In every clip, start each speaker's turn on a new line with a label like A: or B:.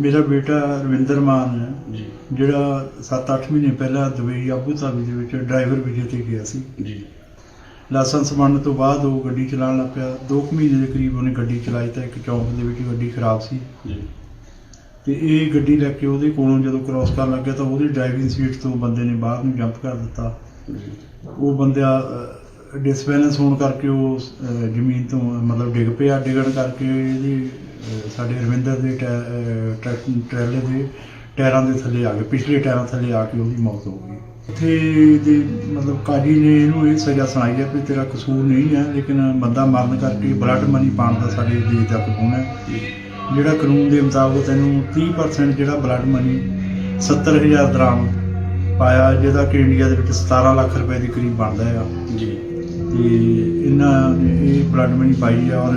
A: ਮੇਰਾ ਬੇਟਾ ਰਵਿੰਦਰ ਮਾਨ ਹੈ।
B: ਜੀ।
A: ਜਿਹੜਾ 7-8 ਮਹੀਨੇ ਪਹਿਲਾਂ ਦੁਬਈ ਆਬੂ ਧਾਬੀ ਦੇ ਵਿੱਚ ਡਰਾਈਵਰ ਵੀਜ਼ੇ ਤੇ ਗਿਆ ਸੀ।
B: ਜੀ।
A: ਲਾਇਸੈਂਸ ਬਣਨ ਤੋਂ ਬਾਅਦ ਉਹ ਗੱਡੀ ਚਲਾਉਣ ਲੱਗ ਪਿਆ। 2 ਮਹੀਨੇ ਦੇ ਕਰੀਬ ਉਹਨੇ ਗੱਡੀ ਚਲਾਈ ਤਾਂ ਇੱਕ ਚੌਂਕ ਦੇ ਵਿੱਚ ਗੱਡੀ ਖਰਾਬ ਸੀ।
B: ਜੀ।
A: ਤੇ ਇਹ ਗੱਡੀ ਲੈ ਕੇ ਉਹਦੇ ਕੋਲੋਂ ਜਦੋਂ ਕ੍ਰਾਸ ਕਰਨ ਲੱਗਿਆ ਤਾਂ ਉਹਦੀ ਡਰਾਈਵਿੰਗ ਸੀਟ ਤੋਂ ਬੰਦੇ ਨੇ ਬਾਹਰ ਨੂੰ ਜੰਪ ਕਰ ਦਿੱਤਾ।
B: ਜੀ।
A: ਉਹ ਬੰਦਾ ਡਿਸਬੈਲੈਂਸ ਹੋਣ ਕਰਕੇ ਉਹ ਜ਼ਮੀਨ ਤੋਂ ਮਤਲਬ ਡਿੱਗ ਪਿਆ। ਡਿੱਗਣ ਕਰਕੇ ਇਹਦੀ ਸਾਡੇ ਰਵਿੰਦਰ ਦੇ ਟਰੈਲੇ ਦੇ ਟਾਇਰਾਂ ਦੇ ਥੱਲੇ ਆ ਗਏ। ਪਿਛਲੇ ਟਾਇਰਾਂ ਥੱਲੇ ਆ ਕੇ ਉਹਦੀ ਮੌਤ ਹੋ ਗਈ। ਇੱਥੇ ਦੇ ਮਤਲਬ ਕਾਜੀ ਨੇ ਇਹਨੂੰ ਇਹ ਸਜ਼ਾ ਸੁਣਾਈ ਹੈ ਕਿ ਤੇਰਾ ਕਸੂਰ ਨਹੀਂ ਹੈ ਲੇਕਿਨ ਬੰਦਾ ਮਰਨ ਕਰਕੇ ਬਲੱਡ ਮਨੀ ਪਾਉਣ ਦਾ ਸਾਡੇ ਦੇਸ਼ ਦਾ ਕਾਨੂੰਨ ਹੈ। ਜਿਹੜਾ ਕਾਨੂੰਨ ਦੇ ਮੁਤਾਬਕ ਤੈਨੂੰ 30% ਜਿਹੜਾ ਬਲੱਡ ਮਨੀ 70000 ਦਰਾਮ ਪਾਇਆ ਜਿਹਦਾ ਕਿ ਇੰਡੀਆ ਦੇ ਵਿੱਚ 17 ਲੱਖ ਰੁਪਏ ਦੇ ਕਰੀਬ ਬਣਦਾ ਹੈ
B: ਜੀ।
A: ਤੇ ਇਹਨਾਂ ਇਹ ਬਲੱਡ ਮਨੀ ਪਾਈ ਔਰ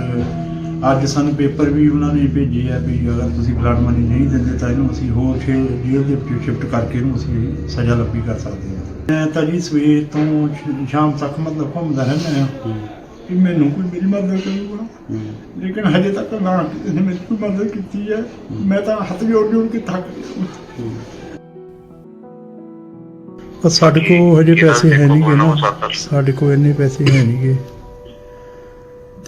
A: ਅੱਜ ਸਾਨੂੰ ਪੇਪਰ ਵੀ ਉਹਨਾਂ ਨੇ ਭੇਜੇ ਆ ਵੀ ਅਗਰ ਤੁਸੀਂ ਬਲੱਡ ਮਨੀ ਨਹੀਂ ਦਿੰਦੇ ਤਾਂ ਇਹਨੂੰ ਅਸੀਂ ਹੋਰ ਛੇ ਜੇਲ੍ਹ ਦੇ ਵਿੱਚ ਸ਼ਿਫਟ ਕਰਕੇ ਇਹਨੂੰ ਅਸੀਂ ਸਜ਼ਾ ਲੱਭੀ ਕਰ ਸਕਦੇ ਹਾਂ। ਮੈਂ ਤਾਂ ਜੀ ਸਵੇਰ ਤੋਂ ਸ਼ਾਮ ਤੱਕ ਮਤਲਬ ਘੁੰਮਦਾ ਰਹਿੰਦਾ ਹਾਂ। ਕਿ ਮੈਨੂੰ ਕੋਈ ਮੇਰੀ ਮਦਦ ਕਰੂਗਾ। ਲੇਕਿਨ ਹਜੇ ਤੱਕ ਨਾ ਕਿਸੇ ਨੇ ਮੇਰੀ ਕੋਈ ਮਦਦ ਕੀਤੀ ਹੈ। ਮੈਂ ਤਾਂ ਹੱਥ ਜੋੜ ਜੋੜ ਕੇ ਥੱਕ ਗਿਆ ਪਰ ਸਾਡੇ ਕੋਲ ਹਜੇ ਪੈਸੇ ਹੈ ਨਹੀਂਗੇ ਨਾ। ਸਾਡੇ ਕੋਲ ਇੰਨੇ ਪੈਸੇ ਹੈ ਨਹੀਂਗੇ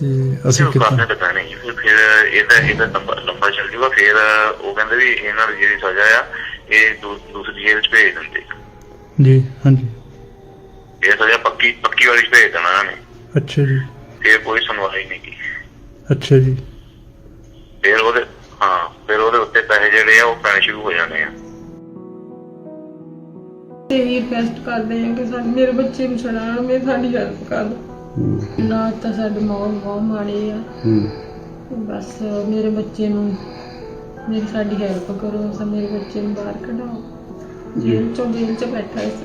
A: ਤੇ ਅਸੀਂ
C: ਉਹ ਕਰਨੇ
A: ਕਿੱਦਾਂ
C: ਤਾਂ ਪੈਣੇ ਹੀ। ਫਿਰ ਇਹਦਾ ਇਹਦਾ ਲੰਬਾ ਲੰਬਾ ਚੱਲ ਜੂਗਾ। ਫਿਰ ਉਹ ਕਹਿੰਦੇ ਵੀ ਇਹਨਾਂ ਦੀ ਜਿਹੜੀ ਸਜ਼ਾ ਆ ਇਹ ਦੂਸਰੀ ਜੇਲ੍ਹ 'ਚ ਭੇਜ ਦਿੰਦੇ।
A: ਜੀ ਹਾਂਜੀ।
C: ਇਹ ਸਜ਼ਾ ਪੱਕੀ ਪੱਕੀ ਵਾਲੀ ਭੇਜ ਦੇਣਾ ਇਹਨਾਂ ਨੇ।
A: ਅੱਛਾ ਜੀ।
C: ਫਿਰ ਕੋਈ ਸੁਣਵਾਈ ਨਹੀਂ ਕੀ
A: ਅੱਛਾ ਜੀ।
C: ਫਿਰ ਉਹਦੇ ਹਾਂ ਫਿਰ ਉਹਦੇ ਉੱਤੇ ਪੈਸੇ ਜਿਹੜੇ ਆ ਉਹ ਪੈਣੇ ਸ਼ੁਰੂ ਹੋ ਜਾਣੇ ਆ।
D: ਤੇ ਇਹ ਰਿਕਵੈਸਟ ਕਰਦੇ ਹਾਂ ਕਿ ਸਾਡੇ ਮੇਰੇ ਬੱਚੇ ਨੂੰ ਛਡਾਉਣ ਮੇਰੇ ਸਾਡੀ ਹੈਲਪ ਕਰ ਦਿਓ ਨਾ ਤਾਂ ਸਾਡੇ ਮਾਂ ਬਹੁਤ ਮਾੜੇ ਆ। ਬਸ ਮੇਰੇ ਬੱਚੇ ਨੂੰ, ਮੇਰੀ ਸਾਡੀ ਹੈਲਪ ਕਰੋ ਸਾ ਮੇਰੇ ਬੱਚੇ ਨੂੰ ਬਾਹਰ ਕਢਾਓ। ਜੇਲ੍ਹ ਚੋਂ ਜੇਲ੍ਹ ਚ ਬੈਠਾ ਇਸ